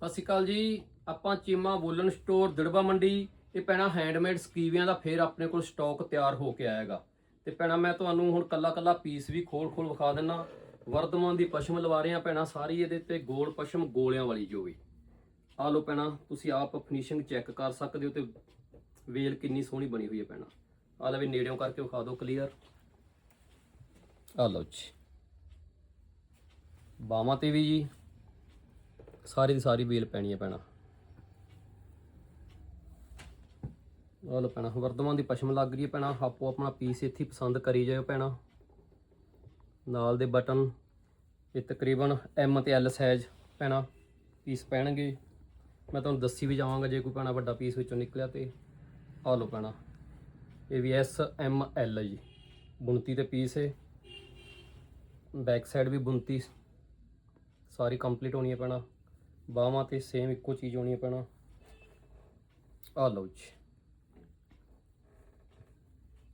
ਸਤਿ ਸ਼੍ਰੀ ਅਕਾਲ ਜੀ। ਆਪਾਂ ਚੀਮਾ ਵੋਲਨ ਸਟੋਰ ਦਿੜਬਾ ਮੰਡੀ। ਇਹ ਪੈਣਾ ਹੈਂਡਮੇਡ ਸਕੀਵਿਆਂ ਦਾ ਫੇਰ ਆਪਣੇ ਕੋਲ ਸਟਾਕ ਤਿਆਰ ਹੋ ਕੇ ਆਏਗਾ। ਤੇ ਪੈਣਾ ਮੈਂ ਤੁਹਾਨੂੰ ਹੁਣ ਕੱਲਾ ਕੱਲਾ ਪੀਸ ਵੀ ਖੋਲ ਖੋਲ ਵਿਖਾ ਦਿੰਨਾ। ਵਰਧਮਾਨ ਦੀ ਪਸ਼ਮ ਲਵਾ ਰਹੇ ਆ ਪੈਣਾ ਸਾਰੀ ਇਹਦੇ ਤੇ ਗੋਲ ਪਸ਼ਮ ਗੋਲਿਆਂ ਵਾਲੀ ਜੋ ਵੀ। ਆ ਲੋ ਪੈਣਾ, ਤੁਸੀਂ ਆਪ ਫਿਨਿਸ਼ਿੰਗ ਚੈੱਕ ਕਰ ਸਕਦੇ ਹੋ ਤੇ ਵੇਲ ਕਿੰਨੀ ਸੋਹਣੀ ਬਣੀ ਹੋਈ ਹੈ ਪੈਣਾ। ਆ ਲੈ ਵੀ ਨੇੜਿਓਂ ਕਰਕੇ ਵਿਖਾ ਦਿਓ ਕਲੀਅਰ ਆ ਲਓ ਜੀ। ਬਾਹਾਂ ਤੇ ਵੀ ਜੀ। ਸਾਰੀ ਦੀ ਸਾਰੀ ਵੇਲ ਪੈਣੀ ਹੈ ਪੈਣਾ ਆਹ ਲੋ ਪੈਣਾ ਵਰਧਮਾਨ ਦੀ ਪਸ਼ਮ ਲੱਗ ਰਹੀ ਹੈ ਪੈਣਾ ਆਪੋ ਆਪਣਾ ਪੀਸ ਇੱਥੇ ਪਸੰਦ ਕਰੀ ਜਾਇਓ ਪੈਣਾ ਨਾਲ ਦੇ ਬਟਨ ਇਹ ਤਕਰੀਬਨ ਐਮ ਤੇ ਐਲ ਸਾਈਜ਼ ਪੈਣਾ ਪੀਸ ਪੈਣਗੇ। ਮੈਂ ਤੁਹਾਨੂੰ ਦੱਸੀ ਵੀ ਜਾਵਾਂਗਾ ਜੇ ਕੋਈ ਪੈਣਾ ਵੱਡਾ ਪੀਸ ਵਿੱਚੋਂ ਨਿਕਲਿਆ ਤੇ। ਆ ਲੋ ਪੈਣਾ ਇਹ ਵੀ ਐਸ ਐਮ ਐਲ ਜੀ। ਬੁਣਤੀ ਤੇ ਪੀਸ ਹੈ ਬੈਕ ਸਾਈਡ ਵੀ ਬੁਣਤੀ। ਸਾਰੀ ਕੰਪਲੀਟ ਹੋਣੀ ਹੈ ਪੈਣਾ ਬਾਹਾਂ ਤੇ ਸੇਮ ਇੱਕੋ ਚੀਜ਼ ਹੋਣੀ ਪੈਣਾ ਆ ਲਓ ਜੀ।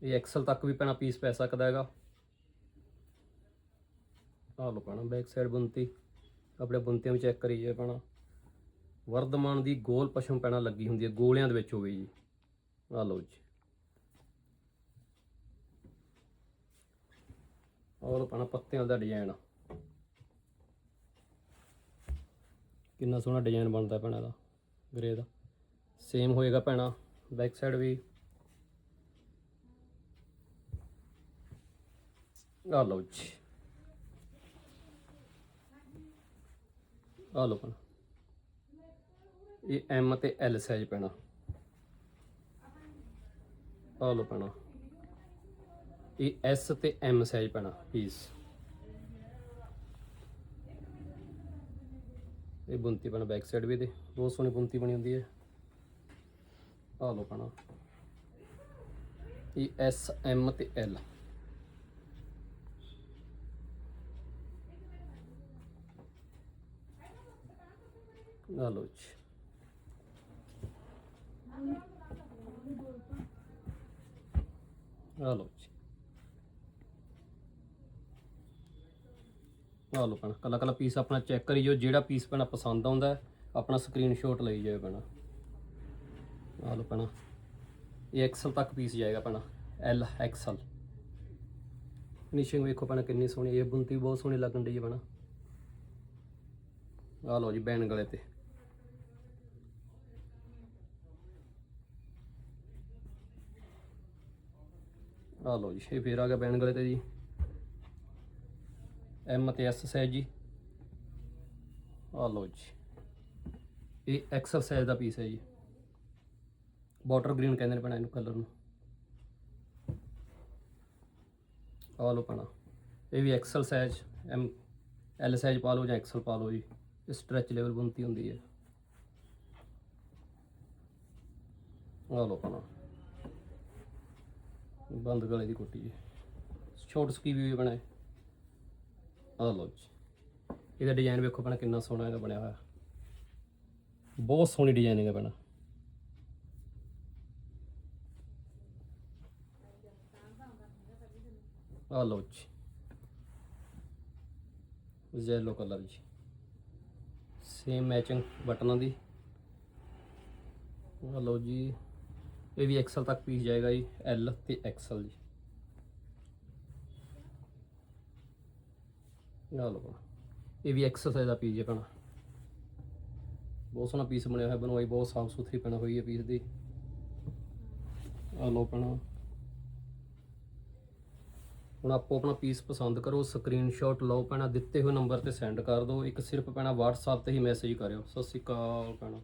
ਇਹ ਐਕਸਲ ਤੱਕ ਵੀ ਪੈਣਾ ਪੀਸ ਪੈ ਸਕਦਾ ਹੈਗਾ। ਆ ਲਓ ਪੈਣਾ ਬੈਕ ਸਾਈਡ ਬੁੰਤੀ। ਆਪਣੇ ਬੁੰਤੀਆਂ ਵੀ ਚੈੱਕ ਕਰੀ ਜਾਏ ਪੈਣਾ ਵਰਧਮਾਨ ਦੀ ਗੋਲ ਪਸ਼ਮ ਪੈਣਾ ਲੱਗੀ ਹੁੰਦੀ ਹੈ ਗੋਲਿਆਂ ਦੇ ਵਿੱਚ ਹੋਵੇ ਜੀ। ਆ ਲਓ ਜੀ। ਔਰ ਪੈਣਾ ਪੱਤਿਆਂ ਦਾ ਡਿਜ਼ਾਈਨ ਕਿੰਨਾ ਸੋਹਣਾ ਡਿਜ਼ਾਈਨ ਬਣਦਾ ਭੈਣਾ ਦਾ, ਗ੍ਰੇ ਦਾ। ਸੇਮ ਹੋਏਗਾ ਭੈਣਾ ਬੈਕ ਸਾਈਡ ਵੀ। ਆ ਲਓ ਜੀ। ਆ ਲਓ ਭੈਣਾ। ਇਹ ਐਮ ਤੇ ਐਲ ਸਾਈਜ਼ ਪੈਣਾ ਆ ਲਓ ਭੈਣਾ। ਇਹ ਐਸ ਤੇ ਐਮ ਸਾਈਜ਼ ਪੈਣਾ ਪੀਸ ਇਹ ਬੁੰਤੀ ਬਣਾ ਬੈਕ ਸਾਈਡ ਵੀ ਇਹਦੇ, ਬਹੁਤ ਸੋਹਣੀ ਬੁੰਤੀ ਬਣੀ ਹੁੰਦੀ ਹੈ। ਆ ਲੋ ਪਣਾ ਇਹ ਐਸ ਐਮ ਤੇ ਐਲ ਆ ਲੋ ਜੀ। ਆ ਲੋ ਜੀ। ਆ ਲਓ ਪੈਣਾ ਕੱਲਾ ਕੱਲਾ ਪੀਸ ਆਪਣਾ ਚੈੱਕ ਕਰੀ ਜੋ ਜਿਹੜਾ ਪੀਸ ਪੈਣਾ ਪਸੰਦ ਆਉਂਦਾ ਆਪਣਾ ਸਕਰੀਨਸ਼ਾਟ ਲਈ ਜਾਇਓ ਪੈਣਾ ਆ ਲਓ ਪੈਣਾ ਇਹ ਐਕਸਲ ਤੱਕ ਪੀਸ ਜਾਏਗਾ ਪੈਣਾ ਐਲ ਐਕਸਲ ਫਿਨਿਸ਼ਿੰਗ ਵੇਖੋ ਪੈਣਾ ਕਿੰਨੀ ਸੋਹਣੀ, ਇਹ ਬੁੰਤੀ ਬਹੁਤ ਸੋਹਣੀ ਲੱਗਣ ਡਈ ਹੈ ਪੈਣਾ ਆ ਲਓ ਜੀ ਬੈਨ ਗਲੇ ਤੇ। ਆ ਲਓ ਜੀ, ਇਹ ਫੇਰ ਆ ਗਿਆ ਬੈਨ ਗਲੇ ਤੇ ਜੀ। ਐਮ ਤੇ ਐਸ ਸਾਈਜ਼ ਜੀ। ਆ ਲਓ ਜੀ। ਇਹ ਐਕਸਲ ਸਾਈਜ਼ ਦਾ ਪੀਸ ਹੈ ਜੀ। ਵਾਟਰ ਗ੍ਰੀਨ ਕਹਿੰਦੇ ਨੇ ਪੈਣਾ ਇਹਨੂੰ ਕਲਰ ਨੂੰ। ਆ ਲਓ ਭੈਣਾ। ਇਹ ਵੀ XL size M L size ਪਾ ਲਓ ਜਾਂ ਐਕਸਲ ਪਾ ਲਓ ਜੀ। ਇਹ ਸਟ੍ਰੈਚ ਲੈਵਲ ਬੁੰਤੀ ਹੁੰਦੀ ਹੈ। ਆ ਲਓ ਭੈਣਾ। ਬੰਦ ਗਲੇ ਦੀ ਕੋਟੀ ਜੀ। ਛੋਟ ਸਕੀਵ ਵੀ ਬਣਾਏ। ਆ ਲਓ ਜੀ। ਇਹਦਾ ਡਿਜ਼ਾਈਨ ਵੇਖੋ ਭੈਣਾ, ਕਿੰਨਾ ਸੋਹਣਾ ਇਹਦਾ ਬਣਿਆ ਹੋਇਆ। ਬਹੁਤ ਸੋਹਣੀ ਡਿਜ਼ਾਈਨਿੰਗ ਹੈ ਬਣਾ ਆ ਲਓ ਜੀ। ਯੈਲੋ ਕਲਰ ਜੀ। ਸੇਮ ਮੈਚਿੰਗ ਬਟਨਾਂ ਦੀ। ਆ ਲਓ ਜੀ। ਇਹ ਵੀ ਐਕਸਲ ਤੱਕ ਪੀਸ ਜਾਏਗਾ ਜੀ ਐਲ ਤੇ ਐਕਸਲ ਜੀ। ਆ ਲਓ ਭਲਾ। ਇਹ ਵੀ ਐਕਸਰਸਾਈਜ਼ ਦਾ ਪੀਸ ਹੈ ਭੈਣਾ ਬਹੁਤ ਸੋਹਣਾ ਪੀਸ ਬਣਿਆ ਹੋਇਆ, ਬਣਵਾਈ, ਬਹੁਤ ਸਾਫ਼ ਸੁਥਰੀ ਪੈਣਾ ਹੋਈ ਹੈ ਪੀਸ ਦੀ। ਆ ਲਓ ਭਣਾ ਹੁਣ ਆਪੋ ਆਪਣਾ ਪੀਸ ਪਸੰਦ ਕਰੋ ਸਕਰੀਨਸ਼ਾਟ ਲਓ ਪੈਣਾ ਦਿੱਤੇ ਹੋਏ ਨੰਬਰ ਤੇ ਸੈਂਡ ਕਰ ਦਿਓ। ਇੱਕ ਸਿਰਫ ਪੈਣਾ WhatsApp ਤੇ ਹੀ ਮੈਸੇਜ ਕਰਿਓ। ਸਤਿ ਸ਼੍ਰੀ ਅਕਾਲ ਪੈਣਾ